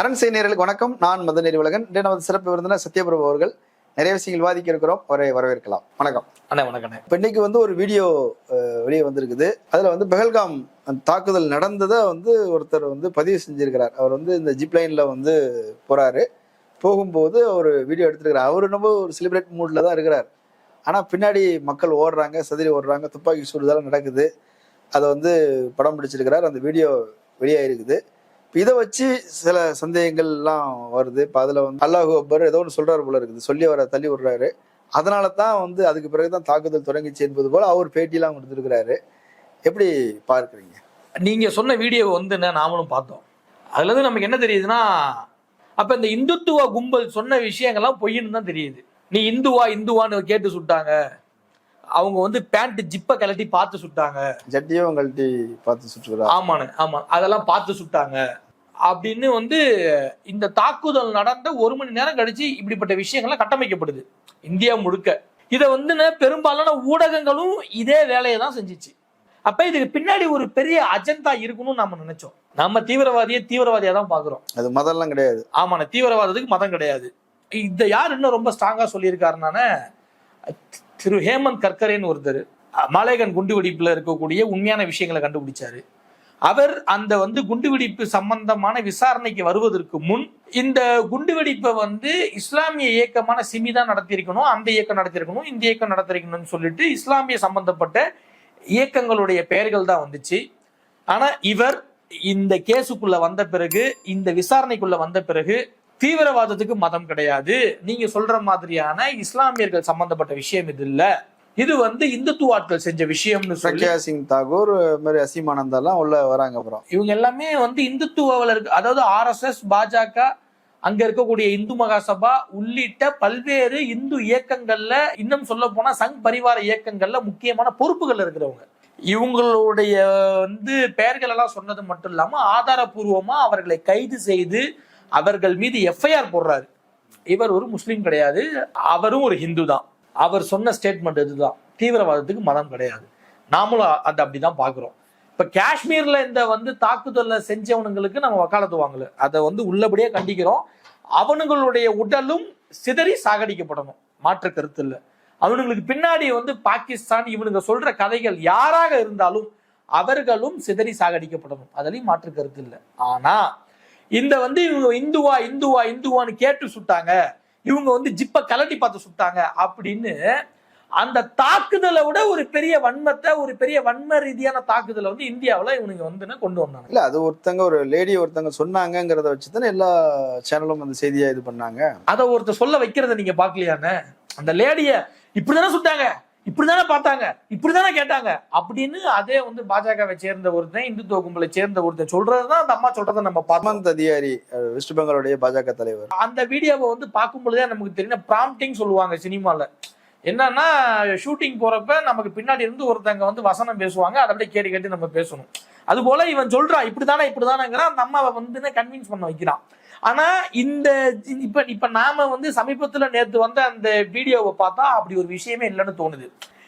அரண் செய்தியர்களுக்கு வணக்கம். நான் மதநெறி உலகன் இன்று நமது சிறப்பு விருந்தினர் சத்யபிரபு அவர்கள். நிறைய விஷயங்கள் விவாதிக்க இருக்கிறோம். அவரை வரவேற்கலாம். வணக்கம். அண்ணே வணக்கண்ணே இப்போ இன்னைக்கு வந்து ஒரு வீடியோ வெளியே வந்திருக்குது. அதுல வந்து பெஹல்காம் தாக்குதல் நடந்ததை வந்து ஒருத்தர் வந்து பதிவு செஞ்சிருக்கிறார். அவர் வந்து இந்த ஜிப் லைன்ல வந்து போறாரு. போகும்போது ஒரு வீடியோ எடுத்திருக்கிறார். அவர் ரொம்ப ஒரு செலிப்ரேட் மூட்ல தான் இருக்கிறார். ஆனா பின்னாடி மக்கள் ஓடுறாங்க சதிரி ஓடுறாங்க துப்பாக்கி சூடுதெல்லாம் நடக்குது. அதை வந்து படம் பிடிச்சிருக்கிறார். அந்த வீடியோ வெளியாயிருக்குது. இப்போ இதை வச்சு சில சந்தேகங்கள்லாம் வருது. இப்போ அதில் வந்து அல்லாஹு அக்பர் ஏதோ ஒன்று சொல்றாரு போல இருக்குது. சொல்லி அவரை தள்ளி விடுறாரு. அதனால தான் வந்து அதுக்கு பிறகு தான் தாக்குதல் தொடங்கிச்சு என்பது போல அவர் பேட்டியெல்லாம் கொடுத்துருக்கிறாரு. எப்படி பார்க்குறீங்க? நீங்க சொன்ன வீடியோ வந்து என்ன நாமளும் பார்த்தோம். அதுல இருந்து நமக்கு என்ன தெரியுதுன்னா அப்ப இந்த இந்துத்துவ கும்பல் சொன்ன விஷயங்கள்லாம் பொய்ன்னு தான் தெரியுது. நீ இந்துவா இந்துவான்னு கேட்டு சுட்டாங்க. அவங்க வந்து பேண்ட் ஜிப்பை கழட்டி பார்த்து சுட்டாங்க. ஜட்டியும் உங்கள்ட்டி பார்த்து சுற்றுகிறார் ஆமாண்ணே ஆமா. அதெல்லாம் பார்த்து சுட்டாங்க. அப்படின்னு வந்து இந்த தாக்குதல் நடந்த ஒரு மணி நேரம் கழிச்சு இப்படிப்பட்ட விஷயங்கள்லாம் கட்டமைக்கப்படுது. இந்தியா முழுக்க. இதை வந்து பெரும்பாலான ஊடகங்களும் இதே வேலையை தான் செஞ்சுச்சு. அப்ப இதுக்கு பின்னாடி ஒரு பெரிய அஜெண்டா இருக்கணும்னு நம்ம நினைச்சோம். நம்ம தீவிரவாதியை தீவிரவாதியா தான் பாக்குறோம். அது மதம்லாம் கிடையாது. ஆமாண்ணே தீவிரவாதத்துக்கு மதம் கிடையாது. இதை யார் இன்னும் ரொம்ப ஸ்ட்ராங்கா சொல்லியிருக்காருனானே திரு ஹேமந்த் கர்கரேன்னு ஒருத்தர். மாலேகன் குண்டுவெடிப்புல இருக்கக்கூடிய உண்மையான விஷயங்களை கண்டுபிடிச்சாரு. அவர் அந்த வந்து குண்டுவெடிப்பு சம்பந்தமான விசாரணைக்கு வருவதற்கு முன் இந்த குண்டுவெடிப்பை வந்து இஸ்லாமிய இயக்கமான சிமி தான் நடத்தியிருக்கணும் அந்த இயக்கம் நடத்தியிருக்கணும் இந்த இயக்கம் நடத்திருக்கணும்னு சொல்லிட்டு இஸ்லாமிய சம்பந்தப்பட்ட இயக்கங்களுடைய பெயர்கள் தான் வந்துச்சு. ஆனா இவர் இந்த கேஸுக்குள்ள வந்த பிறகு இந்த விசாரணைக்குள்ள வந்த பிறகு தீவிரவாதத்துக்கு மதம் கிடையாது. நீங்க சொல்ற மாதிரியான இஸ்லாமியர்கள் சம்பந்தப்பட்ட விஷயம் இது இல்லை. இது வந்து இந்துத்துவாட்கள் செஞ்ச விஷயம்னு பிரக்யா சிங் தாகூர் மாதிரி அசீமானந்தெல்லாம் உள்ள வராங்க அப்புறம். இவங்க எல்லாமே வந்து இந்துத்துவவில் இருக்கு அதாவது ஆர்எஸ்எஸ் பாஜக அங்க இருக்கக்கூடிய இந்து மகாசபா உள்ளிட்ட பல்வேறு இந்து இயக்கங்கள்ல இன்னும் சொல்ல போனா சங் பரிவார இயக்கங்கள்ல முக்கியமான பொறுப்புகள் இருக்கிறவங்க. இவங்களுடைய வந்து பெயர்கள் எல்லாம் சொன்னது மட்டும் இல்லாம ஆதாரபூர்வமா அவர்களை கைது செய்து அவர்கள் மீது எஃப்ஐஆர் போடுறாரு. இவர் ஒரு முஸ்லீம் கிடையாது அவரும் ஒரு ஹிந்து தான். அவர் சொன்ன ஸ்டேட்மெண்ட் இதுதான். தீவிரவாதத்துக்கு மதம் கிடையாது. நாமளும் அதை அப்படிதான் பாக்குறோம் இப்ப காஷ்மீர்ல இந்த வந்து தாக்குதலை செஞ்சவனுங்களுக்கு நம்ம வக்காலத்து வாங்கல. அதை வந்து உள்ளபடியே கண்டிக்கிறோம். அவனுங்களுடைய உடலும் சிதறி சாகடிக்கப்படணும். மாற்று கருத்து இல்லை. அவனுங்களுக்கு பின்னாடி வந்து பாகிஸ்தான் இவனுங்க சொல்ற கதைகள் யாராக இருந்தாலும் அவர்களும் சிதறி சாகடிக்கப்படணும். அதுலயும் மாற்று கருத்து இல்லை. ஆனா இந்த வந்து இவங்க இந்துவா இந்துவா இந்துவான்னு கேட்டு சுட்டாங்க. இவங்க வந்து ஜிப்ப கலட்டி பார்த்து சுட்டாங்க அப்படின்னு அந்த தாக்குதலை விட ஒரு பெரிய வன்மத்தை ஒரு பெரிய வன்ம ரீதியான தாக்குதலை வந்து இந்தியாவுல இவனுங்க வந்து கொண்டு வந்தாங்க. இல்ல அது ஒருத்தங்க ஒரு லேடி ஒருத்தங்க சொன்னாங்கங்கிறத வச்சு தானே எல்லா சேனலும் அந்த செய்தியா இது பண்ணாங்க? அதை ஒருத்தர் சொல்ல வைக்கிறத நீங்க பாக்கலையானே அந்த லேடிய இப்படிதானே சுட்டாங்க? இப்படிதானே பார்த்தாங்க. இப்படிதானே கேட்டாங்க. அப்படின்னு அதே வந்து பாஜகவை சேர்ந்த ஒருத்தன் இந்துத்துவ கும்பலை சேர்ந்த ஒருத்தன் சொல்றதுதான் அந்த அம்மா சொல்றதை நம்ம பார்த்தோம். ஹேமந்த் அதிகாரி வெஸ்ட் பெங்காலுடைய பாஜக தலைவர். அந்த வீடியோவை வந்து பார்க்கும் பொழுதே நமக்கு தெரியும் ப்ராம்ப்டிங் சொல்லுவாங்க சினிமால. என்னன்னா ஷூட்டிங் போறப்ப நமக்கு பின்னாடி இருந்து ஒருத்தங்க வந்து வசனம் பேசுவாங்க அதை அப்படியே கேட்டு கேட்டு நம்ம பேசணும். அது போல இவன் சொல்றான் இப்படிதானே இப்படிதானேங்கிறான் அந்த அம்மாவை வந்து கன்வின்ஸ் பண்ண வைக்கிறான். ஆனா இந்த இப்ப இப்ப நாம வந்து சமீபத்துல நேத்து வந்த அந்த வீடியோவை பார்த்தா அப்படி ஒரு விஷயமே இல்லைன்னு தோணுது.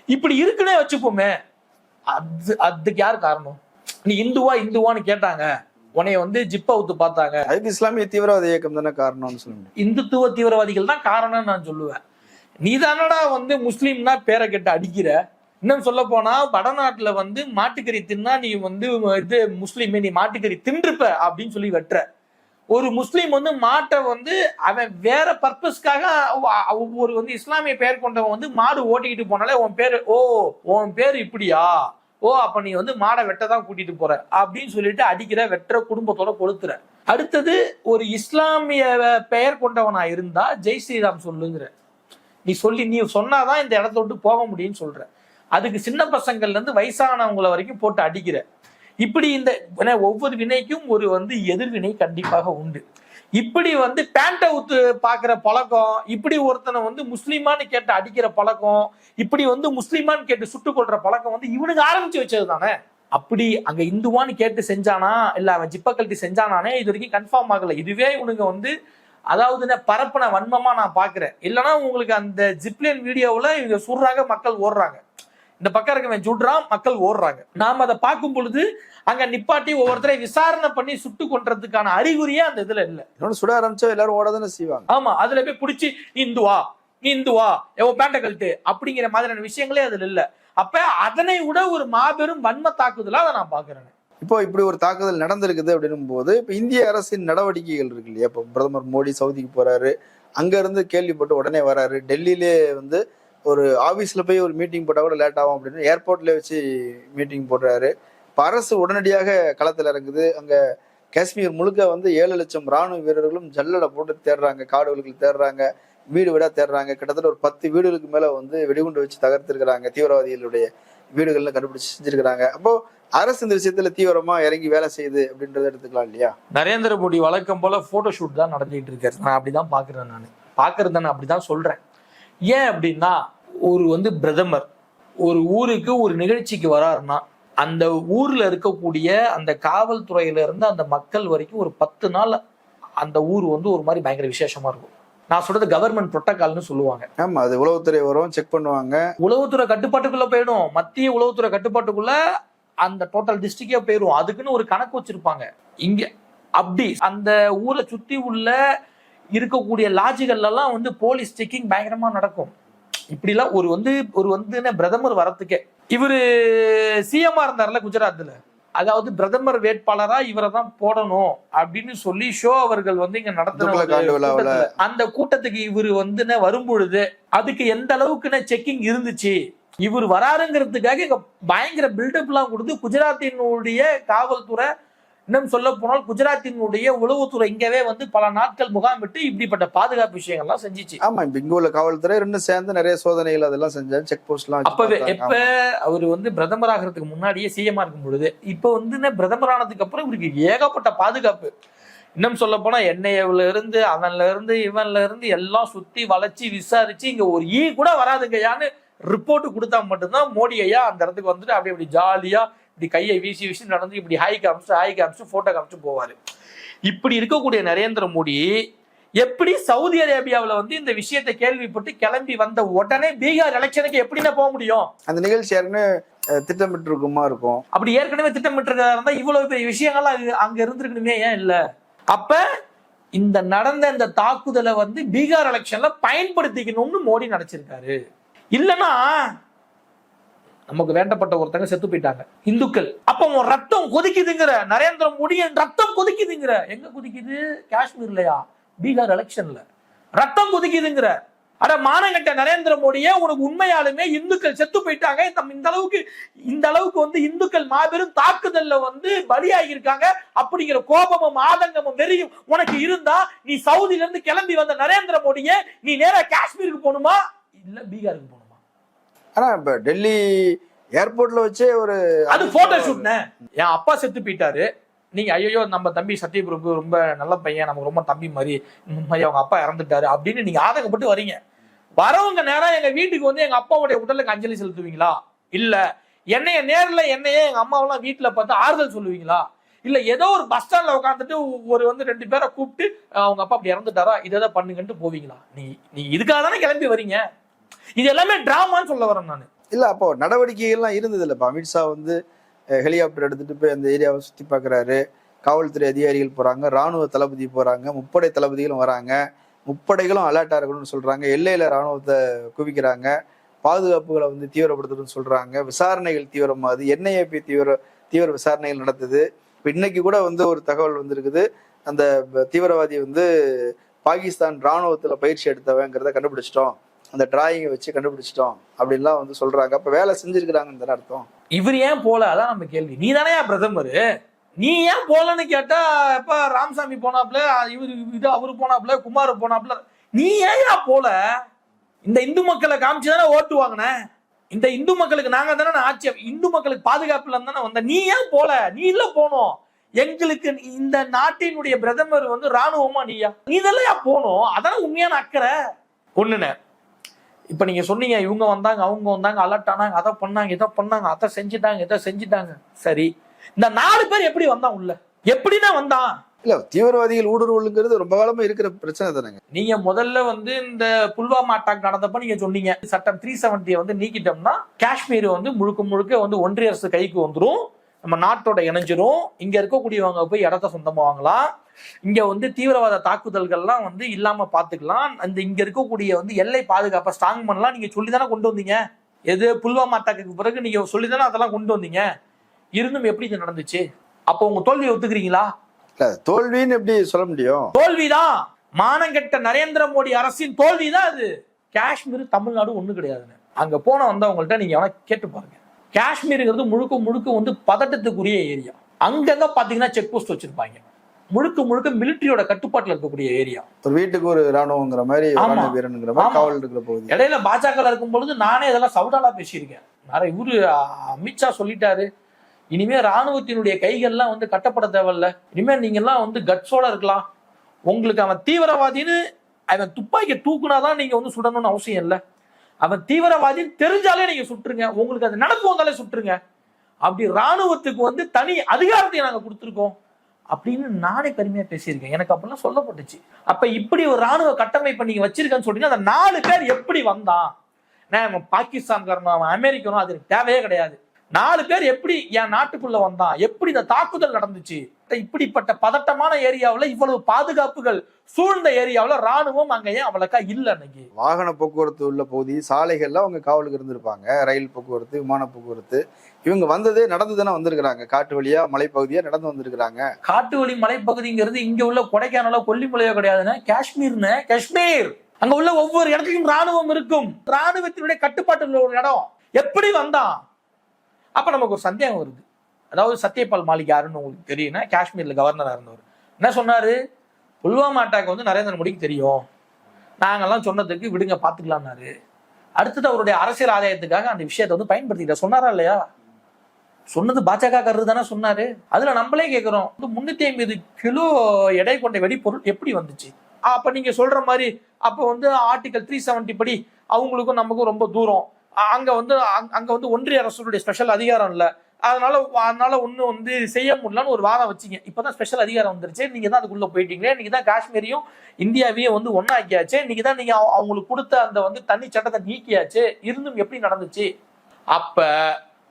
இப்படி இருக்குன்னே வச்சுப்போமே. அது அதுக்கு யார் காரணம்? நீ இந்துவா இந்துவான்னு கேட்டாங்க. உன்னைய வந்து ஜிப்ப அவுத்து பார்த்தாங்க. அதுக்கு இஸ்லாமிய தீவிரவாத இயக்கம் தானே காரணம்னு சொல்ல முடியும் இந்துத்துவ தீவிரவாதிகள் தான் காரணம்னு நான் சொல்லுவேன். நீ தானடா வந்து முஸ்லீம்னா பேரை கெட்டு அடிக்கிற. இன்னும் சொல்ல போனா வடநாட்டுல வந்து மாட்டுக்கறி தின்னா நீ வந்து இது முஸ்லீம் நீ மாட்டுக்கறி தின்றுப்ப அப்படின்னு சொல்லி வெட்டுற. ஒரு முஸ்லீம் வந்து மாட்டை வந்து அவன் வேற பர்பஸ்க்காக ஒரு வந்து இஸ்லாமிய பெயர் கொண்டவன் வந்து மாடு ஓட்டிக்கிட்டு போனாலே உன் பேர் ஓ உன் பேர் இப்படியா? ஓ அப்ப நீ வந்து மாடை வெட்ட தான் கூட்டிட்டு போற. அப்படின்னு சொல்லிட்டு அடிக்கிற வெட்டுற குடும்பத்தோட கொளுத்துற. அடுத்தது ஒரு இஸ்லாமிய பெயர் கொண்டவனா இருந்தா ஜெய் ஸ்ரீராம் சொல்லுங்கிற. நீ சொல்லி நீ சொன்னாதான் இந்த இடத்த விட்டு போக முடியும்னு சொல்ற. அதுக்கு சின்ன பசங்கள்ல இருந்து வயசானவங்கள வரைக்கும் போட்டு அடிக்கிற. இப்படி இந்த ஒவ்வொரு வினைக்கும் ஒரு வந்து எதிர்வினை கண்டிப்பாக உண்டு. இப்படி வந்து பேண்ட்டை ஊத்து பாக்குற பழக்கம் இப்படி ஒருத்தனை வந்து முஸ்லீமான்னு கேட்டு அடிக்கிற பழக்கம் இப்படி வந்து முஸ்லீமான்னு கேட்டு சுட்டுக் கொள்ற பழக்கம் வந்து இவனுக்கு ஆரம்பிச்சு வச்சது தானே அப்படி அங்க இந்துவான்னு கேட்டு செஞ்சானா இல்ல அவன் ஜிப்ப கழட்டி செஞ்சானானே இது வரைக்கும் கன்ஃபார்ம் ஆகல. இதுவே இவனுங்க வந்து அதாவது நான் பரப்புன வன்மமா நான் பாக்குறேன் இல்லைன்னா உங்களுக்கு அந்த ஜிப்லைன் வீடியோவில் இவங்க சுடுறாங்க மக்கள் ஓடுறாங்க. இந்த பக்கம் இருக்கவன் சுடுறான் மக்கள் ஓடுறாங்க. நாம அதை பார்க்கும் பொழுது அங்க நிப்பாட்டி ஒவ்வொருத்தரை விசாரணை பண்ணி சுட்டு கொன்றதுக்கான அறிகுறியே அந்த இதுல இல்ல. சுட ஆரம்பிச்சா எல்லாரும் ஓட தானே செய்வாங்க. ஆமா அதுல போய் பிடிச்சி இந்துவா நீ இந்துவா எவன் பேண்ட கழட்டு அப்படிங்கிற மாதிரியான விஷயங்களே அதுல இல்ல. அப்ப அதனை விட ஒரு மாபெரும் வன்ம தாக்குதலா அதை நான் பாக்குறேன் இப்போ இப்படி ஒரு தாக்குதல் நடந்திருக்குது அப்படின்னும் போது இப்போ இந்திய அரசின் நடவடிக்கைகள் இருக்கு இல்லையா? இப்போ பிரதமர் மோடி சவுதிக்கு போறாரு அங்க இருந்து கேள்விப்பட்டு உடனே வராரு டெல்லியிலே வந்து ஒரு ஆஃபீஸில் போய் ஒரு மீட்டிங் போட்டால் கூட லேட் ஆகும் அப்படின்னு ஏர்போர்ட்டில் வச்சு மீட்டிங் போடுறாரு. இப்போ அரசு உடனடியாக களத்தில் இறங்குது. அங்கே காஷ்மீர் முழுக்க வந்து ஏழு லட்சம் ராணுவ வீரர்களும் ஜல்லடை போட்டு தேடுறாங்க. காடுகளுக்கு தேடுறாங்க. வீடு வீடாக தேடுறாங்க. கிட்டத்தட்ட ஒரு பத்து வீடுகளுக்கு மேலே வந்து வெடிகுண்டு வச்சு தகர்த்திருக்கிறாங்க. தீவிரவாதிகளுடைய வீடுகள்லாம் கண்டுபிடிச்சு செஞ்சிருக்கிறாங்க. அப்போ அரசு இந்த விஷயத்துல தீவிரமா இறங்கி வேலை செய்யுது அப்படின்றத எடுத்துக்கலாம் இல்லையா? நரேந்திர மோடி வழக்கம் போல போட்டோ ஷூட் தான் நடத்திட்டு இருக்காரு. நான் அப்படிதான் பாக்குறேன் நான். பாக்குறது நான் அப்படிதான் சொல்றேன். ஏன் அப்படின்னா ஒரு வந்து பிரதமர் ஒரு ஊருக்கு ஒரு நிகழ்ச்சிக்கு வராருன்னா அந்த ஊர்ல இருக்கக்கூடிய அந்த காவல்துறையில இருந்து அந்த மக்கள் வரைக்கும் ஒரு பத்து நாள் அந்த ஊர் வந்து ஒரு மாதிரி பயங்கர விசேஷமா இருக்கும். நான் சொல்றது கவர்மெண்ட் புரோட்டோகால்னு சொல்லுவாங்க. ஆமா அது உளவுத்துறை வரும் செக் பண்ணுவாங்க. உளவுத்துறை கட்டுப்பாட்டுக்குள்ள போயிடும். மத்திய உளவுத்துறை கட்டுப்பாட்டுக்குள்ள அந்த டோட்டல் டிஸ்ட்ரிக்டே போயிடும் அதுக்குன்னு ஒரு கணக்கு வச்சிருப்பாங்க. இங்க அப்படி அந்த ஊரை சுத்தி உள்ள இருக்கக்கூடிய லாட்ஜுகள்ல எல்லாம் வந்து போலீஸ் செக்கிங் பயங்கரமா நடக்கும். இப்படிலாம் ஒரு வந்து ஒரு வந்து பிரதமர் வரத்துக்கே. இவரு சிஎம்ஆ இருந்தார்ல குஜராத்ல. அதாவது பிரதமர் வேட்பாளரா இவரை தான் போடணும் அப்படின்னு சொல்லி ஷோ அவர்கள் வந்து இங்க நடத்தின அந்த கூட்டத்துக்கு இவர் வந்து வரும் பொழுது அதுக்கு எந்த அளவுக்கு செக்கிங் இருந்துச்சு. இவர் வராருங்கிறதுக்காக இங்க பயங்கர பில்டப் எல்லாம் கொடுத்து குஜராத்தினுடைய காவல்துறை இன்னும் சொல்ல போனால் குஜராத்தினுடைய உளவுத்துறை இங்கவே வந்து பல நாட்கள் முகாமிட்டு இப்படிப்பட்ட பாதுகாப்பு விஷயங்கள்லாம் செஞ்சுச்சு ஆமா இங்க உள்ள காவல்துறை ரெண்டும் சேர்ந்து நிறைய சோதனைகள் அதெல்லாம் செஞ்சாங்க செக் போஸ்ட் எல்லாம் வச்சு அப்பவே. எப்ப அவர் வந்து பிரதமர் ஆகிறதுக்கு முன்னாடியே சிஎம்ஆ இருக்கும் பொழுது இப்ப வந்து பிரதமர் ஆனதுக்கு அப்புறம் இவருக்கு ஏகப்பட்ட பாதுகாப்பு இன்னும் சொல்ல போனா என்ஐஏல இருந்து அவன்ல இருந்து இவன்ல இருந்து எல்லாம் சுத்தி வளைச்சு விசாரிச்சு இங்க ஒரு ஈ கூட வராதுங்கய்யான்னு ரிப்போர்ட் கொடுத்தா மட்டும்தான் மோடி ஐயா அந்த இடத்துக்கு வந்துட்டு அப்படி அப்படி ஜாலியா இப்படி கையை வீசி வீசி நடந்து இப்படி ஹாய் காமிச்சு ஹாய் காமிச்சு போட்டோ காமிச்சு போவாரு. இப்படி இருக்கக்கூடிய நரேந்திர மோடி எப்படி சவுதி அரேபியாவுல வந்து இந்த விஷயத்தை கேள்விப்பட்டு கிளம்பி வந்த உடனே பீகார் எலெக்ஷனுக்கு எப்படின்னா போக முடியும்? அந்த நிகழ்ச்சி அஹ், திட்டமிட்டு இருக்குமா இருக்கும்? அப்படி ஏற்கனவே திட்டமிட்டிருக்கிறதா இருந்தா இவ்வளவு பெரிய விஷயங்கள்லாம் அங்க- அங்க இருந்திருக்கணுமே ஏன் இல்ல? அப்ப இந்த நடந்த இந்த தாக்குதலை வந்து பீகார் எலெக்ஷன்ல பயன்படுத்திக்கணும்னு மோடி நினைச்சிருக்காரு. இல்லனா நமக்கு வேண்டப்பட்ட ஒருத்தங்க செத்து போயிட்டாங்க. இந்துக்கள். அப்ப உன் ரத்தம் கொதிக்குதுங்கிற நரேந்திர மோடியின் ரத்தம் கொதிக்குதுங்கிற. எங்க கொதிக்குது? காஷ்மீர்லயா? பீகார் எலெக்ஷன்ல ரத்தம் கொதிக்குதுங்கிற. அட மானங்கட்ட நரேந்திர மோடியே உனக்கு உண்மையாலுமே இந்துக்கள் செத்து போயிட்டாங்க. இந்த அளவுக்கு இந்த அளவுக்கு வந்து இந்துக்கள் மாபெரும் தாக்குதல்ல வந்து பலியாகி இருக்காங்க அப்படிங்கிற கோபமும் ஆதங்கமும் வெறியும் உனக்கு இருந்தா நீ சவுதில இருந்து கிளம்பி வந்த நரேந்திர மோடியே நீ நேரா காஷ்மீருக்கு போகணுமா? இல்ல பீகாருக்கு போகணுமா? ஆனா இப்ப டெல்லி ஏர்போர்ட்ல வச்சே ஒரு அது போட்டோ ஷூட்னே என் அப்பா செத்து போயிட்டாரு. நீங்க ஐயோ நம்ம தம்பி சத்யபிரபு ரொம்ப நல்ல பையன் நமக்கு ரொம்ப தம்பி மாதிரி மாதிரி அவங்க அப்பா இறந்துட்டாரு அப்படின்னு நீங்க ஆதங்கப்பட்டு வரீங்க. வரவங்க நேரம் எங்க வீட்டுக்கு வந்து எங்க அப்பாவுடைய உடலுக்கு அஞ்சலி செலுத்துவீங்களா? இல்ல. என்னைய நேர்ல என்னையே எங்க அம்மாவெல்லாம் வீட்டுல பார்த்து ஆறுதல் சொல்லுவீங்களா? இல்ல ஏதோ ஒரு பஸ் ஸ்டாண்ட்ல உட்காந்துட்டு ஒரு வந்து ரெண்டு பேரை கூப்பிட்டு அவங்க அப்பா அப்படி இறந்துட்டாரா? இதை பண்ணுங்கன்ட்டு போவீங்களா? நீ நீ இதுக்காக தானே கிளம்பி வரீங்க? இது எல்லாமே டிராமான்னு சொல்ல வரேன் நான். இல்ல அப்போ நடவடிக்கைகள்லாம் இருந்தது இல்லப்பா அமித்ஷா வந்து ஹெலிகாப்டர் எடுத்துட்டு போய் அந்த ஏரியாவை சுத்தி பாக்குறாரு. காவல்துறை அதிகாரிகள் போறாங்க ராணுவ தளபதி போறாங்க முப்படை தளபதிகளும் வராங்க முப்படைகளும் அலர்ட்டா இருக்கணும்னு சொல்றாங்க எல்லையில ராணுவத்தை குவிக்கிறாங்க பாதுகாப்புகளை வந்து தீவிரப்படுத்தணும்னு சொல்றாங்க விசாரணைகள் தீவிரமாகுது என்ஐஏபி தீவிர தீவிர விசாரணைகள் நடத்துது. இப்போ இன்னைக்கு கூட வந்து ஒரு தகவல் வந்திருக்குது அந்த தீவிரவாதி வந்து பாகிஸ்தான் ராணுவத்தில் பயிற்சி எடுத்தவங்கிறத கண்டுபிடிச்சிட்டோம். அந்த டிராயிங்கை வச்சு கண்டுபிடிச்சிட்டோம் அப்படின்லாம் வந்து சொல்றாங்க. அப்ப வேலை செஞ்சிருக்கிறாங்கன்னு தானே அர்த்தம். இவர் ஏன் போல? அதான் நம்ம கேள்வி. நீ தானே பிரதமர்? நீ ஏன் போலன்னு கேட்டா எப்ப ராமசாமி போனாப்ல இவரு இது அவரு போனாப்ல குமார் போனாப்ல நீ ஏன் போல? இந்த இந்து மக்களை காமிச்சு தானே ஓட்டு வாங்கின? இந்த இந்து மக்களுக்கு நாங்க தானே ஆட்சி இந்து மக்களுக்கு பாதுகாப்புல தானே வந்த. நீ ஏன் போல? நீ இல்ல போனோம். எங்களுக்கு இந்த நாட்டினுடைய பிரதமர் வந்து ராணுவமா நீயா? நீ இதெல்லாம் போனோம். அதானே உண்மையான அக்கறை. ஒண்ணுனே. இப்ப நீங்க சொன்னீங்க இவங்க வந்தாங்க அவங்க வந்தாங்க அலர்ட் ஆனாங்க அதை பண்ணாங்க இதை பண்ணாங்க அதை செஞ்சுட்டாங்க இதை செஞ்சுட்டாங்க. சரி. இந்த நாலு பேர் எப்படி வந்தான் உள்ள? எப்படிதான் வந்தான்? இல்ல தீவிரவாதிகள் ஊடுருவலுங்கிறது ரொம்ப காலமா இருக்கிற பிரச்சனை தானேங்க. நீங்க முதல்ல வந்து இந்த புல்வாமா அட்டாக் நடந்தப்ப நீங்க சொன்னீங்க சட்டம் த்ரீ செவன்ட்டியை வந்து நீக்கிட்டோம்னா காஷ்மீர் வந்து முழுக்க முழுக்க வந்து ஒன்றிய அரசு கைக்கு வந்துரும். நம்ம நாட்டோட இணைஞ்சிரும். இங்க இருக்கக்கூடியவங்க போய் இடத்த சொந்தமா வாங்கலாம். இங்க வந்து தீவிரவாத தாக்குதல்கள்லாம் வந்து இல்லாம பாத்துக்கலாம். அந்த இங்க இருக்கக்கூடிய வந்து எல்லை பாதுகாப்பை ஸ்ட்ராங் பண்ணலாம். நீங்க சொல்லி தானே கொண்டு வந்தீங்க? எது? புல்வாமா அட்டாக்கு பிறகு நீங்க சொல்லி தானே அதெல்லாம் கொண்டு வந்தீங்க? இருந்தும் எப்படி இது நடந்துச்சு? அப்போ உங்க தோல்வியை ஒத்துக்கிறீங்களா? தோல்வின்னு எப்படி சொல்ல முடியும்? தோல்விதான் மானங்கெட்ட நரேந்திர மோடி அரசின் தோல்விதான் அது? காஷ்மீர் தமிழ்நாடு ஒண்ணு கிடையாதுங்க அங்க போன வந்தவங்கள்ட்ட நீங்க வேணா கேட்டு பாருங்க. காஷ்மீருங்கிறது முழுக்க முழுக்க வந்து பதட்டத்துக்குரிய ஏரியா. அங்கங்க பாத்தீங்கன்னா செக் போஸ்ட் வச்சிருப்பாங்க. முழுக்க முழுக்க மிலிட்டரியோட கட்டுப்பாட்டுல இருக்கக்கூடிய ஏரியா ஒரு வீட்டுக்கு ஒரு ராணுவங்கிற மாதிரி வீரனுங்கிற. காவல் இருக்கிற பகுதி. இடையில பாஜக இருக்கும் பொழுது நானே இதெல்லாம் சவுடாலா பேசியிருக்கேன். நிறைய இவரு அமித்ஷா சொல்லிட்டாரு. இனிமே ராணுவத்தினுடைய கைகள்லாம் வந்து கட்டப்பட தேவையில்ல. இனிமே நீங்க எல்லாம் வந்து கட்ஸோட இருக்கலாம். உங்களுக்கு அவன் தீவிரவாதின்னு அவன் துப்பாக்கியை தூக்குனாதான் நீங்க வந்து சுடணும்னு அவசியம் இல்லை. அவன் தீவிரவாதின்னு தெரிஞ்சாலே நீங்க சுட்டுருங்க. உங்களுக்கு அது நடப்பு வந்தாலே சுட்டுருங்க. அப்படி ராணுவத்துக்கு வந்து தனி அதிகாரத்தை நாங்க கொடுத்துருக்கோம். அப்படின்னு நானே பெருமையா பேசியிருக்கேன். எனக்கு அப்படிலாம் சொல்லப்பட்டுச்சு. அப்ப இப்படி ஒரு ராணுவ கட்டமைப்பை நீங்க வச்சிருக்கேன்னு சொல்றீங்க அந்த நாலு பேர் எப்படி வந்தான்? நான் அவன் பாகிஸ்தான்காரனும் அவன் அமெரிக்கனும் அது தேவையே கிடையாது. நாலு பேர் எப்படி என் நாட்டுக்குள்ள வந்தான்? எப்படி இந்த தாக்குதல் நடந்துச்சு? இப்படிப்பட்ட பதட்டமான ஏரியாவில் இவ்வளவு பாதுகாப்புகள் சூழ்ந்த ஏரியாவில் ராணுவம் அங்க ஏன் அவ்வளோக்கா இல்லை அன்னைக்கு? வாகன போக்குவரத்து உள்ள பகுதி சாலைகள்ல அவங்க காவலுக்கு இருந்திருப்பாங்க. ரயில் போக்குவரத்து விமான போக்குவரத்து. இவங்க வந்ததே நடந்து தானே வந்திருக்கிறாங்க. காட்டு வழியா மலைப்பகுதியா நடந்து வந்திருக்கிறாங்க. காட்டு வழி மலைப்பகுதிங்கிறது இங்க உள்ள கொடைக்கானலோ கொல்லிமலையோ கிடையாதுன்னா காஷ்மீர்னு. காஷ்மீர். அங்க உள்ள ஒவ்வொரு இடத்துலையும் ராணுவம் இருக்கும். ராணுவத்தினுடைய கட்டுப்பாட்டு உள்ள ஒரு இடம். எப்படி வந்தான் அப்ப நமக்கு ஒரு சந்தேகம் வருது. அதாவது சத்யபால் மாலிக் யாருன்னு உங்களுக்கு தெரியும்னா காஷ்மீர்ல கவர்னரா இருந்தவர். என்ன சொன்னாரு? புல்வாமா அட்டாக் வந்து நரேந்திர மோடிக்கு தெரியும். நாங்கெல்லாம் சொன்னதுக்கு விடுங்க பாத்துக்கலாம்னாரு. அடுத்தது அவருடைய அரசியல் ஆதாயத்துக்காக அந்த விஷயத்தை வந்து பயன்படுத்திக்கிட்ட சொன்னாரா இல்லையா? சொன்னது பாஜக காரரு தானே சொன்னாரு? அதுல நம்மளே கேக்குறோம். வந்து முன்னூத்தி ஐம்பது கிலோ எடை கொண்ட வெடிப்பொருள் எப்படி வந்துச்சு? அப்ப நீங்க சொல்ற மாதிரி அப்ப வந்து ஆர்டிகல் த்ரீ செவன்டி படி அவங்களுக்கும் நமக்கும் ரொம்ப தூரம். அங்க வந்து அங்க- வந்து ஒன்றிய அரசுடைய ஸ்பெஷல் அதிகாரம் இல்ல. அதனால அதனால ஒண்ணு வந்து செய்ய முடியலன்னு ஒரு வாதம் வச்சீங்க. இப்பதான் ஸ்பெஷல் அதிகாரம் வந்துருச்சு. நீங்க தான் அதுக்குள்ள போயிட்டீங்களே. நீங்க தான் காஷ்மீரையும் இந்தியாவையும் வந்து ஒன்னாக்கியாச்சு நீங்க தான் நீங்க அவங்களுக்கு கொடுத்த அந்த வந்து தனி சட்டத்தை நீக்கியாச்சு. இருந்தும் எப்படி நடந்துச்சு? அப்ப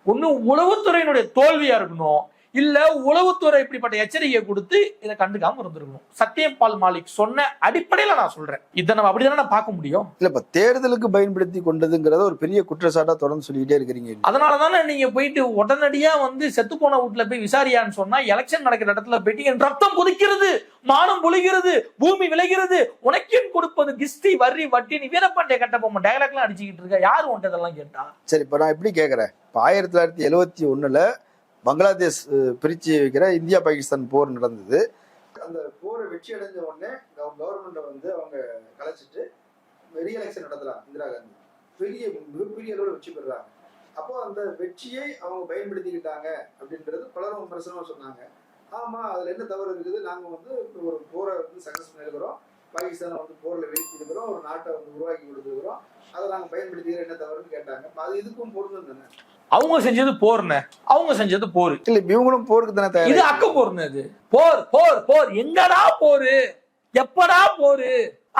ஒண்ணு உளவுத்துறையினுடைய தோல்வியா இருக்கணும். இல்ல உளவுத்துறை இப்படிப்பட்ட எச்சரிக்கையை கொடுத்து இதை கண்டுக்காம இருந்திருக்கணும். சத்யபால் மாலிக் சொன்ன அடிப்படையில நான் சொல்றேன். இதை நம்ம அப்படிதானே நான் பார்க்க முடியும்? இல்ல இப்ப தேர்தலுக்கு பயன்படுத்தி கொண்டதுங்கிறத ஒரு பெரிய குற்றச்சாட்டா தொடர்ந்து சொல்லிக்கிட்டே இருக்கிறீங்க. அதனால தானே நீங்க போயிட்டு உடனடியா வந்து செத்து போன வீட்டுல போய் விசாரியான்னு சொன்னா எலெக்ஷன் நடக்கிற இடத்துல போயிட்டு என் ரத்தம் கொதிக்கிறது மானம் பொழிகிறது பூமி விளைகிறது. உனக்கேன் கொடுப்பது? கிஸ்தி வரி வட்டி நீ வீரப்பாண்டிய கட்டபொம்மன் டயலாக்லாம் அடிச்சுக்கிட்டு இருக்க. யாரு உன்ட்ட இதெல்லாம் கேட்டா? சரி இப்ப நான் எப்படி கேக்குறேன். ஆயிரத்தி தொள்ளாயிரத்தி எழுவத்தி ஒண்ணுல பங்களாதேஷ் பிரித்து பிரிச்சு வைக்கிற இந்தியா பாகிஸ்தான் போர் நடந்தது. அந்த போரை வெற்றி அடைஞ்ச உடனே கவர்மெண்ட்டை வந்து அவங்க கலைச்சிட்டு ரீஎலெக்ஷன் நடத்துறாங்க இந்திரா காந்தி. பெரிய மிகப்பெரிய அளவில் வெற்றி பெறுறாங்க. அப்போ அந்த வெற்றியை அவங்க பயன்படுத்திக்கிட்டாங்க அப்படின்றது பலரும் விமர்சனமா சொன்னாங்க. ஆமா அதுல என்ன தவறு இருக்குது? நாங்க வந்து ஒரு போரை வந்து சக்சஸ் பண்ணிருக்கிறோம் பாகிஸ்தானை வந்து போர்ல வீழ்த்திருக்கிறோம் ஒரு நாட்டை வந்து உருவாக்கி கொடுத்துருக்கிறோம். அதை நாங்க பயன்படுத்திக்கிற என்ன தவறுன்னு கேட்டாங்க. அது இதுக்கும் பொருந்தும் தானே? அவங்க செஞ்சது போர்னு அவங்க செஞ்சது போர். இல்ல இவங்களும் போருக்கு தானே இது அக்க போர்னு இது. போர் போர் போர். எங்கடா போரு? எப்படா போரு?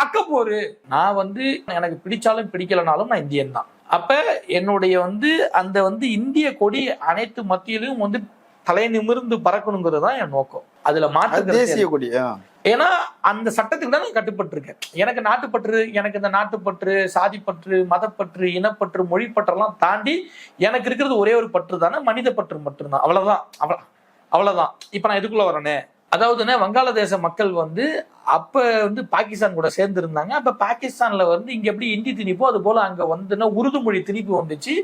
அக்க போரு. நான் வந்து எனக்கு பிடிச்சாலும் பிடிக்கலனாலும் நான் இந்தியன் தான். அப்ப என்னுடைய வந்து அந்த வந்து இந்திய கொடி அனைத்து மத்தியிலும் வந்து தலை நிமிர்ந்து பறக்கணுங்கிறது தான் என் நோக்கம். அதுல அது மாற்று தேசிய கொடி. ஏன்னா அந்த சட்டத்துக்கு தான் நான் கட்டுப்பட்டு இருக்கேன் எனக்கு நாட்டுப்பற்று எனக்கு இந்த நாட்டுப்பற்று சாதிப்பற்று மதப்பற்று இனப்பற்று மொழிப்பற்றெல்லாம் தாண்டி எனக்கு இருக்கிறது ஒரே ஒரு பற்று தானே மனித பற்று மட்டும்தான். அவ்வளவுதான். அவ்வளோ அவ்வளவுதான். இப்போ நான் இதுக்குள்ள வரேனே? அதாவதுன்னா வங்காளதேச மக்கள் வந்து அப்ப வந்து பாகிஸ்தான் கூட சேர்ந்து இருந்தாங்க அப்ப பாகிஸ்தான்ல வந்து இங்க எப்படி இந்தி திணிப்போ அது போல அங்க வந்துன்னா உருது மொழி திணிப்பு வந்துச்சு.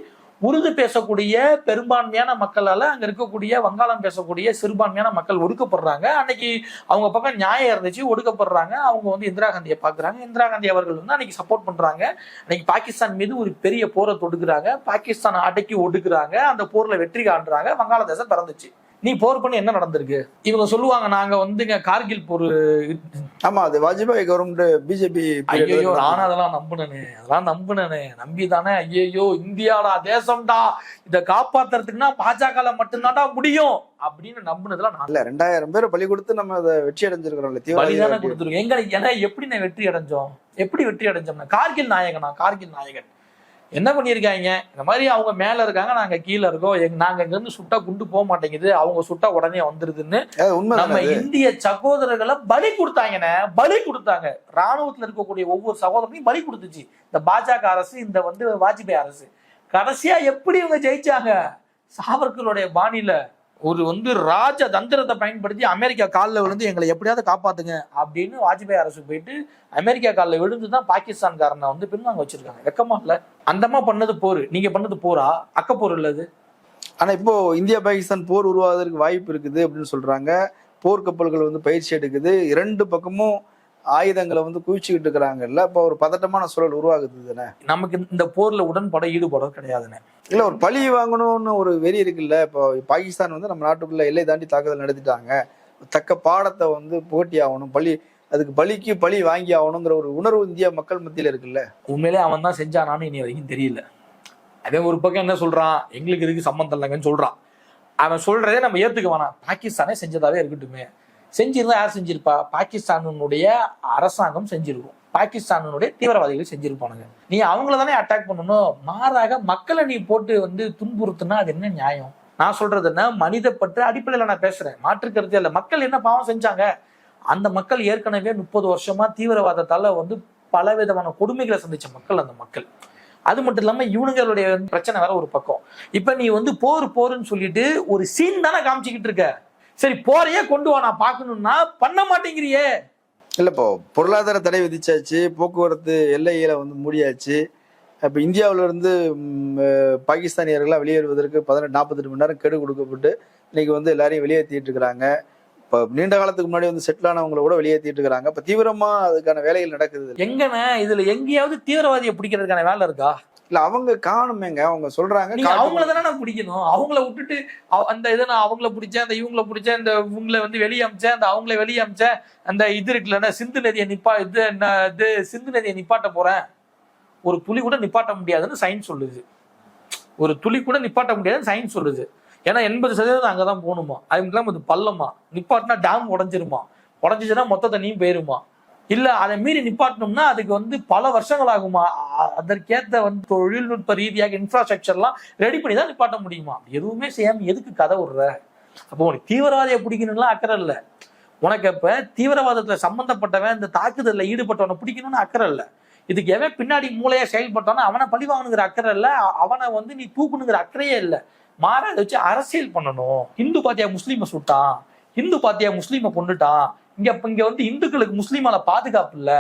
உருது பேசக்கூடிய பெரும்பான்மையான மக்களால் அங்கே இருக்கக்கூடிய வங்காளம் பேசக்கூடிய சிறுபான்மையான மக்கள் ஒடுக்கப்படுறாங்க. அன்னைக்கு அவங்க பக்கம் நியாயம் இருந்துச்சு ஒடுக்கப்படுறாங்க. அவங்க வந்து இந்திரா காந்தியை பார்க்குறாங்க. இந்திரா காந்தி அவர்கள் வந்து அன்னைக்கு சப்போர்ட் பண்ணுறாங்க அன்னைக்கு பாகிஸ்தான் மீது ஒரு பெரிய போரை தொடுக்கிறாங்க. பாகிஸ்தான் அடக்கி ஒடுக்குறாங்க. அந்த போரில் வெற்றி காண்றாங்க. வங்காளதேசம் பிறந்துச்சு. நீ போர் பண்ணி என்ன நடந்திருக்கு? இவங்க சொல்லுவாங்க நாங்க வந்துங்க கார்கில் போர் ஆமா அது வாஜ்பாய் கவர்மெண்ட் பிஜேபி ஐயோ நானும் அதெல்லாம் நம்புனேனே அதெல்லாம் நம்புனேனே. நம்பி தானே ஐயோ இந்தியாடா தேசம்டா இத காப்பாத்துறதுக்குன்னா பாஜக மட்டும்தான்டா முடியும் அப்படின்னு நம்புனதுலாம் நான் இல்ல ரெண்டாயிரம் பேரை பலி கொடுத்து நம்ம அதை வெற்றி அடைஞ்சிருக்கிறோம்ல பலிதானே தீவிரவாதி கொடுத்துருக்கோம். எங்க ஏன்னா எப்படி நான் வெற்றி அடைஞ்சோம்? எப்படி வெற்றி அடைஞ்சோம்னா கார்கில் நாயகனா கார்கில் நாயகன். என்ன பண்ணியிருக்காங்க? இந்த மாதிரி அவங்க மேல இருக்காங்க நாங்க கீழே இருக்கோம். எங்க நாங்க இங்க இருந்து சுட்டா குண்டு போக மாட்டேங்குது. அவங்க சுட்டா உடனே வந்துருதுன்னு நம்ம இந்திய சகோதரர்களை பலி கொடுத்தாங்கண்ணே. பலி கொடுத்தாங்க. ராணுவத்துல இருக்கக்கூடிய ஒவ்வொரு சகோதரனையும் பலி கொடுத்துச்சு. இந்த பாஜக அரசு இந்த வந்து வாஜ்பாய் அரசு. கடைசியா எப்படி இவங்க ஜெயிச்சாங்க? சாவர்கருடைய பாணியில ஒரு வந்து ராஜ தந்திரத்தை பயன்படுத்தி அமெரிக்கா காலில் விழுந்து எங்களை எப்படியாவது காப்பாத்துங்க அப்படின்னு வாஜ்பாய் அரசு போயிட்டு அமெரிக்கா காலில் விழுந்து தான் பாகிஸ்தான்காரனை வந்து பின்னாங்க வச்சிருக்காங்க. வெக்கமா இல்லை. அந்தமா பண்ணது போர். நீங்க பண்ணது போரா? அக்கப்போர் இல்லது ஆனா இப்போ இந்தியா பாகிஸ்தான் போர் உருவாவதற்கு வாய்ப்பு இருக்குது அப்படின்னு சொல்றாங்க. போர்க்கப்பல்கள் வந்து பயிற்சி எடுக்குது. இரண்டு பக்கமும் ஆயுதங்களை வந்து குவிச்சுக்கிட்டு இருக்கிறாங்கல்ல இப்போ ஒரு பதட்டமான சூழல் உருவாகுது தானே? நமக்கு இந்த போர்ல உடன்பட ஈடுபட கிடையாதுன்னு இல்ல ஒரு பழி வாங்கணும்னு ஒரு வெறி இருக்குல்ல இப்போ பாகிஸ்தான் வந்து நம்ம நாட்டுக்குள்ள எல்லை தாண்டி தாக்குதல் நடத்திட்டாங்க. தக்க பாடத்தை வந்து புகட்டி ஆகணும் பழி அதுக்கு பலிக்கு பழி வாங்கி ஆகணுங்கிற ஒரு உணர்வு இந்தியா மக்கள் மத்தியில இருக்குல்ல? உண்மையிலே அவன் தான் செஞ்சானான்னு இனி வரைக்கும் தெரியல. அதே ஒரு பக்கம் என்ன சொல்றான்? எங்களுக்கு இதுக்கு சம்மந்தம் இல்லைங்கன்னு சொல்றான். அவன் சொல்றதே நம்ம ஏத்துக்க வேணாம். பாகிஸ்தானே செஞ்சதாவே இருக்கட்டுமே. செஞ்சிருந்தா யார் செஞ்சிருப்பா? பாகிஸ்தானுடைய அரசாங்கம் செஞ்சிருக்கும். பாகிஸ்தானுடைய தீவிரவாதிகள் செஞ்சிருப்பானுங்க. நீ அவங்கள தானே அட்டாக் பண்ணணும். மாறாக மக்களை நீ போட்டு வந்து துன்புறுத்துனா அது என்ன நியாயம்? நான் சொல்றது என்ன? மனித பற்று அடிப்படையில் நான் பேசுறேன். மாற்று இல்லை. மக்கள் என்ன பாவம் செஞ்சாங்க? அந்த மக்கள் ஏற்கனவே முப்பது வருஷமா தீவிரவாதத்தால வந்து பல விதமான கொடுமைகளை சந்திச்ச மக்கள் அந்த மக்கள். அது மட்டும் இல்லாம இவனுங்களுடைய பிரச்சனை வேற ஒரு பக்கம். இப்ப நீ வந்து போர் போருன்னு சொல்லிட்டு ஒரு சீன் தானே காமிச்சுக்கிட்டு இருக்க. சரி போரையே கொண்டு வா நான் பார்க்கணும்னா பண்ண மாட்டேங்கிறியே. இல்ல இப்போ பொருளாதார தடை விதிச்சாச்சு போக்குவரத்து எல்லைகளை வந்து மூடியாச்சு. இப்போ இந்தியாவுல இருந்து ம், அஹ், பாகிஸ்தானியர்கள்லாம் வெளியேறுவதற்கு பதினெட்டு நாற்பத்தெட்டு மணி நேரம் கெடு கொடுக்கப்பட்டு இன்னைக்கு வந்து எல்லாரையும் வெளியேற்றிட்டு இருக்கிறாங்க. இப்போ நீண்ட காலத்துக்கு முன்னாடி வந்து செட்டில் ஆனவங்கள கூட வெளியேற்றிட்டு இருக்கிறாங்க. இப்போ தீவிரமா அதுக்கான வேலைகள் நடக்குது. எங்கண்ணே இதுல எங்கேயாவது தீவிரவாதியை பிடிக்கிறதுக்கான வேலை இருக்கா? இல்ல அவங்க காணுமேங்க. அவங்க சொல்றாங்க நீங்க அவங்கள தானே நான் பிடிக்கணும். அவங்கள விட்டுட்டு அந்த இதை நான் அவங்கள பிடிச்சேன் அந்த இவங்கள பிடிச்சேன் இந்த இவங்கள வந்து வெளியே அமிச்சேன் அந்த அவங்கள வெளியே அமிச்சேன் அந்த இது இருக்குல்ல சிந்து நதியை நிப்பா இது இது சிந்து நதியை நிப்பாட்ட போறேன். ஒரு துளி கூட நிப்பாட்ட முடியாதுன்னு சயின்ஸ் சொல்லுது. ஒரு துளி கூட நிப்பாட்ட முடியாதுன்னு சயின்ஸ் சொல்லுது. ஏன்னா எண்பது சதவீதம் அங்கதான் போகணுமா? அது மட்டும் இல்லாம இது பள்ளமா? நிப்பாட்டினா டேம் உடஞ்சிருமா? உடஞ்சிச்சுன்னா மொத்த தண்ணியும் போயிருமா? இல்லை அதை மீறி நிப்பாட்டணும்னா அதுக்கு வந்து பல வருஷங்கள் ஆகுமா? அதற்கேற்ற வந்து தொழில்நுட்ப ரீதியாக இன்ஃப்ராஸ்ட்ரக்சர்லாம் ரெடி பண்ணி தான் நிப்பாட்ட முடியுமா? எதுவுமே செய்யாமல் எதுக்கு கதை விடுற? அப்போ உனக்கு தீவிரவாதியை பிடிக்கணும்லாம் அக்கறை இல்லை. உனக்கு இப்போ தீவிரவாதத்தில் சம்மந்தப்பட்டவன் இந்த தாக்குதலில் ஈடுபட்டவனை பிடிக்கணும்னு அக்கறை இல்லை. இதுக்கு எவன் பின்னாடி மூளையாக செயல்பட்டானோ அவனை பழி வாங்கணுங்கிற அக்கறை இல்லை. அவனை வந்து நீ தூக்கணுங்கிற அக்கறையே இல்லை. மாற அதை வச்சு அரசியல் பண்ணணும். இந்து பாத்தியா முஸ்லீமை சுட்டான். இந்து பாத்தியா முஸ்லீமை கொண்டுட்டான் இங்க இங்க வந்து இந்துக்களுக்கு முஸ்லீமால பாதுகாப்பு இல்ல.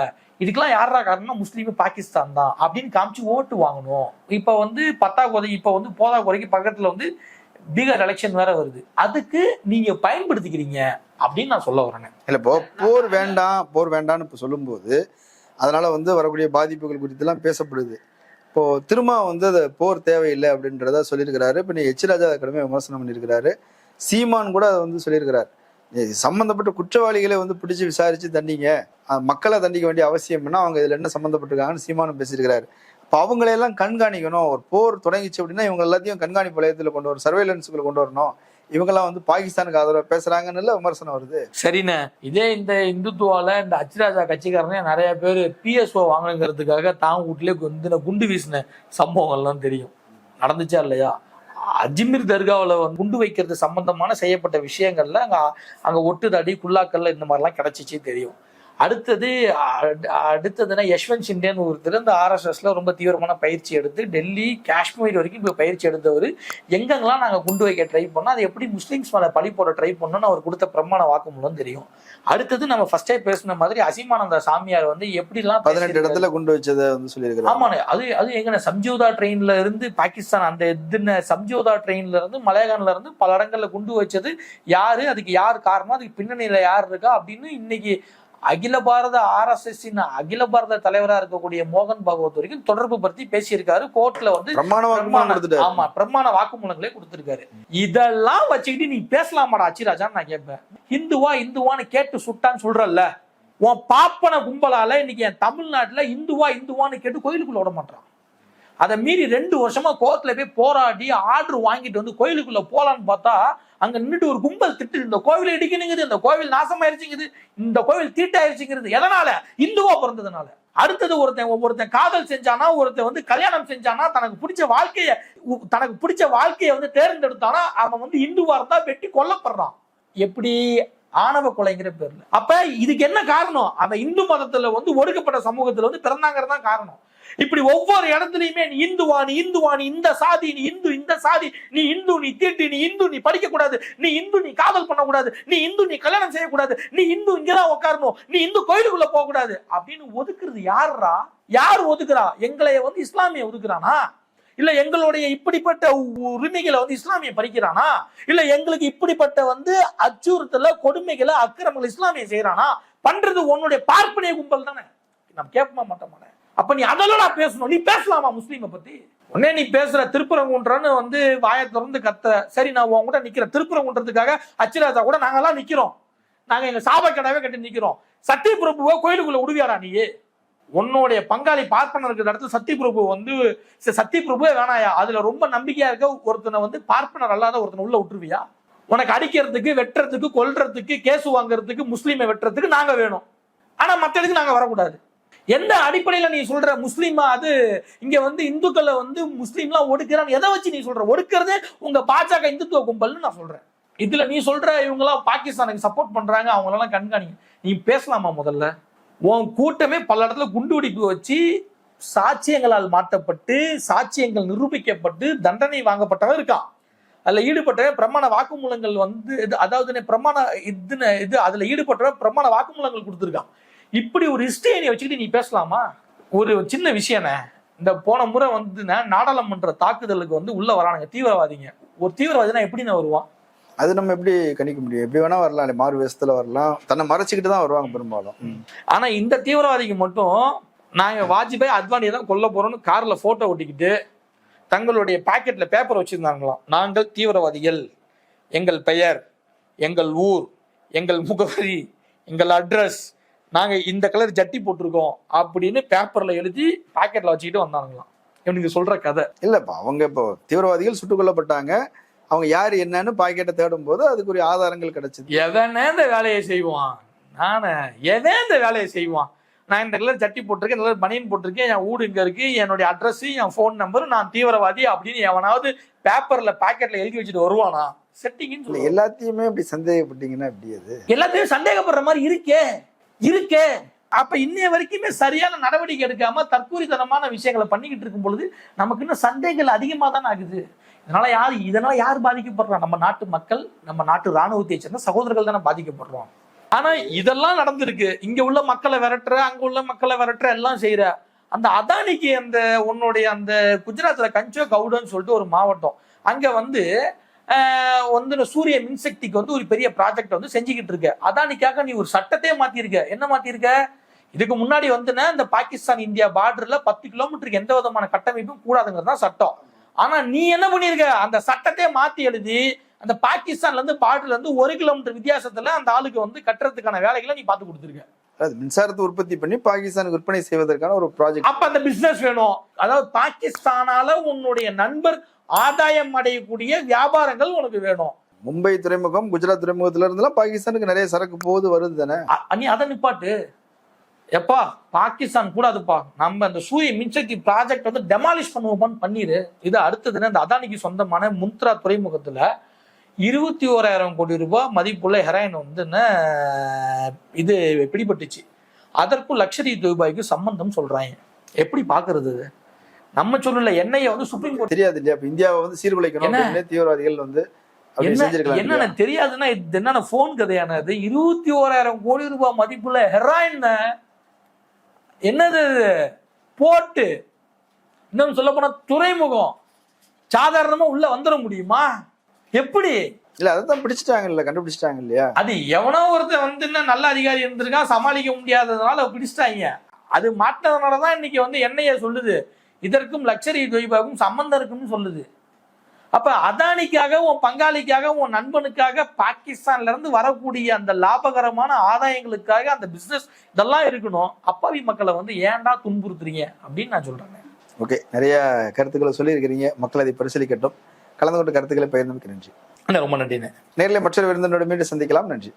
இதுக்கெல்லாம் யாரா காரணம்னா முஸ்லீம் பாகிஸ்தான் தான் அப்படின்னு காமிச்சு ஓட்டு வாங்கணும். இப்ப வந்து பத்தாக்குறை இப்ப வந்து போதாக்குறைக்கு பக்கத்துல வந்து பீகார் எலெக்ஷன் வேற வருது. அதுக்கு நீங்க பயன்படுத்திக்கிறீங்க அப்படின்னு நான் சொல்ல வரேன் இல்ல இப்போ போர் வேண்டாம் போர் வேண்டாம்னு இப்போ சொல்லும்போது அதனால வந்து வரக்கூடிய பாதிப்புகள் குறித்துலாம் பேசப்படுது. இப்போ திரும்ப வந்து அது போர் தேவையில்லை அப்படின்றத சொல்லியிருக்கிறாரு. இப்போ நீ எச் ராஜா கடுமையாக விமர்சனம் பண்ணியிருக்கிறாரு. சீமான் கூட அதை வந்து சொல்லியிருக்கிறார். சம்மந்தப்பட்ட சம்பந்தப்பட்ட குற்றவாளிகளை வந்து பிடிச்சி விசாரிச்சு தண்டிங்க. மக்களை தண்டிக்க வேண்டிய அவசியம்னா அவங்க இதில் என்ன சம்மந்தப்பட்டிருக்காங்கன்னு சீமானும் பேசியிருக்கிறாரு. இப்போ அவங்களையெல்லாம் கண்காணிக்கணும். ஒரு போர் தொடங்கிச்சு அப்படின்னா இவங்க எல்லாத்தையும் கண்காணிப்பு வலயத்தில் கொண்டு வரும் சர்வேலன்ஸுக்குள்ள கொண்டு வரணும். இவங்கெல்லாம் வந்து பாகிஸ்தானுக்கு ஆதரவாக பேசுறாங்கன்னு விமர்சனம் வருது? சரிண்ணே. இதே இந்த இந்துத்துவால இந்த அச்சிராஜா கட்சிக்காரனே நிறைய பேர் பிஎஸ்ஓ வாங்கணுங்கிறதுக்காக தான் வீட்டிலே வந்து குண்டு வீசின சம்பவங்கள்லாம் தெரியும். நடந்துச்சா இல்லையா? அஜ்மீர் தர்காவில் வந்து குண்டு வைக்கிறது சம்பந்தமான செய்யப்பட்ட விஷயங்கள்ல அங்கே ஒட்டு ஒட்டுதடி குல்லாக்கல்ல இந்த மாதிரிலாம் கிடைச்சிச்சு தெரியும். அடுத்தது அடு- அடுத்ததுன்னா யஷ்வந்த் ஷிண்டேன்னு ஒருத்தர் இந்த ஆர்எஸ்எஸ்ல ரொம்ப தீவிரமான பயிற்சி எடுத்து டெல்லி காஷ்மீர் வரைக்கும் இப்போ பயிற்சி எடுத்தவர். எங்கெங்கெல்லாம் நாங்கள் குண்டு வைக்க ட்ரை பண்ணோம் அது எப்படி முஸ்லீம்ஸ் மேலே பழி போட ட்ரை பண்ணோம்னு அவர் கொடுத்த பிரமாண வாக்குமூலம் தெரியும். அடுத்தது நம்ம ஃபர்ஸ்டே பேசின மாதிரி அசிமானந்த சாமியார் வந்து எப்படிலாம் பதினெட்டு. இடத்துல குண்டு வச்சதை வந்து சொல்லியிருக்கிறாங்க ஆமாண்ணே அது அது எங்கண்ணே சம்ஜோதா ட்ரெயின்ல இருந்து பாகிஸ்தான் அந்த இதுன்னு சம்ஜோதா ட்ரெயின்ல இருந்து மலையாகான்ல இருந்து பல இடங்கள்ல குண்டு வச்சது யாரு அதுக்கு யார் காரணம் அதுக்கு பின்னணியில யார் இருக்கா அப்படின்னு இன்னைக்கு அகில பாரத ஆர்எஸ்எஸ் அகில பாரத தலைவரா இருக்கக்கூடிய மோகன் பாகவத் வரைக்கும் தொடர்பு படுத்தி பேசியிருக்காரு. கோர்ட்ல வந்து ஆமா பிரமாண வாக்குமூலங்களே கொடுத்திருக்காரு. இதெல்லாம் வச்சுக்கிட்டு நீ பேசலாமாடா அச்சிராஜான்னு நான் கேட்பேன். இந்துவா இந்துவான்னு கேட்டு சுட்டான்னு சொல்றல்ல. உன் பாப்பன கும்பலால இன்னைக்கு என் தமிழ்நாட்டுல இந்துவா இந்துவான்னு கேட்டு கோயிலுக்குள்ள விட மாட்டான் அதை மீறி ரெண்டு வருஷமா கோர்ட்ல போய் போராடி ஆர்டர் வாங்கிட்டு வந்து கோயிலுக்குள்ள போலான்னு பார்த்தா அங்க நின்றுட்டு ஒரு கும்பல் திட்டு இந்த கோவில் இடிக்கணுங்குது இந்த கோவில் நாசமாயிருச்சுங்குது. இந்த கோவில் தீட்டாயிருச்சுங்கிறது. எதனால? இந்துவா பிறந்ததுனால. அடுத்தது ஒருத்தன் ஒருத்தன் காதல் செஞ்சானா ஒருத்தன் வந்து கல்யாணம் செஞ்சானா தனக்கு பிடிச்ச வாழ்க்கைய உ- தனக்கு பிடிச்ச வாழ்க்கையை வந்து தேர்ந்தெடுத்தானா அவன் வந்து இந்துவா இருந்தா வெட்டி கொல்லப்படுறான். எப்படி? ஆணவ கொலைங்கிற பேர்ல. அப்ப இதுக்கு என்ன காரணம்? அந்த இந்து மதத்துல வந்து ஒடுக்கப்பட்ட சமூகத்துல வந்து பிறந்தாங்கிறதான் காரணம். இப்படி ஒவ்வொரு இடத்துலயுமே நீ இந்துவா நீ இந்துவா நீ இந்த சாதி நீ இந்து இந்த சாதி நீ இந்து நீ தீட்டு நீ இந்து நீ படிக்க கூடாது நீ இந்து நீ காதல் பண்ணக்கூடாது நீ இந்து நீ கல்யாணம் செய்யக்கூடாது நீ இந்து இங்கதான் உட்காரணும் நீ இந்து கோயிலுக்குள்ள போக கூடாது அப்படின்னு ஒதுக்குறது யாருடா யார் ஒதுக்குறா? எங்களை வந்து இஸ்லாமிய ஒதுக்குறானா? இல்ல எங்களுடைய இப்படிப்பட்ட உ- உரிமைகளை வந்து இஸ்லாமிய பறிக்கிறானா? இல்ல எங்களுக்கு இப்படிப்பட்ட வந்து அச்சுறுத்தல கொடுமைகளை அக்கிரமங்களை இஸ்லாமிய செய்யறானா? பண்றது உன்னுடைய பார்ப்பனைய கும்பல் தானே. நம்ம கேட்போமா மாட்டோமானே அப்ப நீ அதெல்லாம் பேசணும். நீ பேசலாமா முஸ்லீமை பத்தி? உடனே நீ பேசுற திருப்பரங்குன்றன்னு வந்து வாயை திறந்து கத்த சரி நான் உங்ககிட்ட கூட நிக்கிறேன். திருப்பரங்குன்றதுக்காக அச்சிராஜா கூட நாங்கெல்லாம் நிக்கிறோம். நாங்க எங்க சாபக்கடாவே கட்டி நிக்கிறோம். சத்திய பிரபுவை கோயிலுக்குள்ள விடுவியாரா நீ? உன்னுடைய பங்காளி பார்ப்பனர் இருக்கிற இடத்துல சத்திய பிரபு வந்து சரி, பிரபுவே வேணாயா? அதுல ரொம்ப நம்பிக்கையா இருக்க ஒருத்தனை வந்து பார்ப்பனர் அல்லாத ஒருத்தனை உள்ள விட்டுருவியா? உனக்கு அடிக்கிறதுக்கு வெட்டுறதுக்கு கொல்றதுக்கு கேசு வாங்குறதுக்கு முஸ்லீமை வெட்டுறதுக்கு நாங்க வேணும். ஆனா மத்ததுக்கு நாங்க வரக்கூடாது. எந்த அடிப்படையில் நீ சொல்ற முஸ்லீமா அது? இங்க வந்து இந்துக்களை வந்து முஸ்லீம்லாம் ஒடுக்கிறான்னு எதை வச்சு நீ சொல்ற? ஒடுக்கிறதே உங்க பாஜக இந்துத்துவ கும்பல்னு நான் சொல்றேன். இதுல நீ சொல்ற இவங்களாம் பாகிஸ்தானுக்கு சப்போர்ட் பண்றாங்க அவங்களெல்லாம் கண்காணி கண்காணிங்க. நீ பேசலாமா முதல்ல? உன் கூட்டமே பல இடத்துல குண்டு வெடிப்பு வச்சு சாட்சியங்களால் மாற்றப்பட்டு சாட்சியங்கள் நிரூபிக்கப்பட்டு தண்டனை வாங்கப்பட்டவன் இருக்கான். அதில் ஈடுபட்ட பிரமாண வாக்குமூலங்கள் வந்து இது- அதாவது பிரமாண இதுன்னு இது அதில் ஈடுபட்டவன் பிரமாண வாக்குமூலங்கள் கொடுத்துருக்கான். இப்படி ஒரு ஹிஸ்டரியை வச்சுக்கிட்டு நீ பேசலாமா? ஒரு சின்ன விஷயண்ணே இந்த போன முறை வந்து நாடாளுமன்ற தாக்குதலுக்கு வந்து உள்ள வரானுங்க தீவிரவாதிங்க. ஒரு தீவிரவாதினா எப்படிண்ணே வருவான்? அது நம்ம எப்படி கணிக்க முடியும்? எப்படி வேணா வரலாம் இல்ல மாறு வேஷத்துல வரலாம். தன்னை மறைச்சிக்கிட்டு தான் வருவாங்க பெரும்பாலும். ஆனா இந்த தீவிரவாதிக்கு மட்டும் நாங்க வாஜ்பாய் அத்வானியை தான் கொல்ல போறோம்னு கார்ல போட்டோ ஒட்டிக்கிட்டு தங்களுடைய பாக்கெட்ல பேப்பர் வச்சிருந்தாங்களாம். நாங்கள் தீவிரவாதிகள். எங்கள் பெயர் எங்கள் ஊர் எங்கள் முகவரி எங்கள் அட்ரஸ் நாங்க இந்த கலர் ஜட்டி போட்டிருக்கோம் அப்படின்னு பேப்பர்ல எழுதி பாக்கெட்ல வச்சுக்கிட்டு வந்தாங்களாம். இவனுக்கு சொல்ற கதை. இல்ல இப்ப அவங்க இப்போ தீவிரவாதிகள் சுட்டுக் கொல்லப்பட்டாங்க அவங்க யார் என்னன்னு பாக்கெட்டை தேடும் போது அதுக்குரிய ஆதாரங்கள் கிடைச்சது. எவனே இந்த வேலையை செய்வான்? நானே. எவன் இந்த வேலையை செய்வான்? நான் இந்த கலர் சட்டி போட்டிருக்கேன் இந்த கலர் பனியன் போட்டிருக்கேன் என் வீடு இங்க இருக்கு என்னுடைய அட்ரஸ் என் ஃபோன் நம்பர் நான் தீவிரவாதி அப்படின்னு எவனாவது பேப்பர்ல பாக்கெட்ல எழுதி வச்சுட்டு வருவானா? செட்டிங்னு எல்லாத்தையுமே இப்படி சந்தேகப்பட்டீங்கன்னா எப்படி அது? எல்லாத்தையும் சந்தேகப்படுற மாதிரி இருக்கே. இருக்கே. அப்ப இன்னைய வரைக்குமே சரியான நடவடிக்கை எடுக்காம தற்கூரித்தனமான விஷயங்களை பண்ணிக்கிட்டு இருக்கும் பொழுது நமக்கு இன்னும் சந்தேகங்கள் அதிகமா தானே ஆகுது. இதனால யார் இதனால யார் பாதிக்கப்படுறா? நம்ம நாட்டு மக்கள் நம்ம நாட்டு ராணுவத்தை சேர்ந்த சகோதரர்கள் தானே பாதிக்கப்படுறோம். ஆனா இதெல்லாம் நடந்திருக்கு. இங்க உள்ள மக்களை விரட்டுற அங்க உள்ள மக்களை விரட்டுற எல்லாம் செய்யற அந்த அதானிக்கு அந்த உன்னுடைய அந்த குஜராத்ல கஞ்சோ கவுடன்னு சொல்லிட்டு ஒரு மாவட்டம். அங்க வந்து வந்து சூரிய மின்சக்திக்கு வந்து ஒரு பெரிய ப்ராஜெக்ட் வந்து செஞ்சுக்கிட்டு இருக்க. அதானிக்காக நீ ஒரு சட்டத்தையே மாத்திருக்க. என்ன மாத்திருக்க? இதுக்கு முன்னாடி வந்துன்னா இந்த பாகிஸ்தான் இந்தியா பார்டர்ல பத்து கிலோமீட்டருக்கு எந்த விதமான கட்டமைப்பும் கூடாதுங்கிறது தான் சட்டம். ஆனா நீ என்ன பண்ணிருக்க? அந்த சட்டத்தையே மாத்தி எழுதி அந்த பாகிஸ்தான்ல இருந்து பார்டர்ல இருந்து ஒரு கிலோமீட்டர் வித்தியாசத்துல அந்த ஆளுக்கு வந்து கட்டுறதுக்கான வேலைகளை நீ பார்த்து கொடுத்துருக்க. அது மின்சாரத்தை உற்பத்தி பண்ணி பாகிஸ்தானுக்கு விற்பனை செய்வதற்கான ஒரு ப்ராஜெக்ட் அப்ப அந்த பிசினஸ் வேணும். அதாவது பாகிஸ்தானால உன்னுடைய நண்பர் ஆதாயம் அடையக்கூடிய வியாபாரங்கள் உனக்கு வேணும். மும்பை துறைமுகம் குஜராத் துறைமுகத்துல இருந்தெல்லாம் பாகிஸ்தானுக்கு நிறைய சரக்கு போகுது வருது தானே? நீ அதை நிப்பாட்டு. எப்பா பாகிஸ்தான் கூடாதுப்பா. நம்ம அந்த சூரிய மின்சக்தி ப்ராஜெக்ட் வந்து டெமாலிஷ் பண்ணுவோமான்னு பண்ணிரு. இது அடுத்ததுன்னு அந்த அதானிக்கு சொந்தமான முந்த்ரா துறைமுகத்துல இருபத்தி ஓராயிரம் கோடி ரூபாய் மதிப்புள்ள ஹெராயின் வந்து என்ன, இது பிடிபட்டுச்சு. அதற்கும் லக்ஷரி துபாய்க்கு சம்பந்தம் சொல்றாங்க. எப்படி பாக்குறது? நம்ம சொல்லல எண்ணெயை வந்து சுப்ரீம் கோர்ட் தெரியாது இல்லையா? இந்தியாவை வந்து சீர்குலைக்கணும் என்ன? தீவிரவாதிகள் வந்து என்ன? என்னன்னு தெரியாதுன்னா இது என்னென்ன போன் கதையான இது இருபத்தி ஓராயிரம் கோடி ரூபாய் மதிப்புள்ள ஹெராயின் என்னது? போட்டு இன்னும் சொல்ல போனா துறைமுகம் சாதாரணமா உள்ள வந்துட முடியுமா? எப்படி? இல்ல அதான் பிடிச்சிட்டாங்கல்ல கண்டுபிடிச்சிட்டாங்க இல்லையா? அது எவனோ ஒருத்தன் வந்து என்ன நல்ல அதிகாரி இருந்திருக்கான் சமாளிக்க முடியாததுனால பிடிச்சிட்டாங்க. அது மாட்டினதுனாலதான் இன்னைக்கு வந்து எண்ணெயை சொல்லுது. இதற்கும் லக்ஸரி தொய்பாக்கும் சம்பந்தம் இருக்குன்னு சொல்லுது. அப்ப அதானிக்காக உன் பங்காளிக்காக உன் நண்பனுக்காக பாகிஸ்தான்ல இருந்து வரக்கூடிய அந்த லாபகரமான ஆதாயங்களுக்காக அந்த பிசினஸ் இதெல்லாம் இருக்கணும். அப்பாவி மக்களை வந்து ஏன்டா துன்புறுத்துறீங்க அப்படின்னு நான் சொல்றேன் ஓகே நிறைய கருத்துக்களை சொல்லியிருக்கிறீங்க. மக்கள் அதை பரிசீலிக்கட்டும். கலந்து கொண்ட கருத்துக்களை பகிர்ந்தமைக்கு நன்றி. ரொம்ப நன்றிண்ணே. நேரில் மற்றொரு விருந்தினோட மீண்டும் சந்திக்கலாம். நன்றி.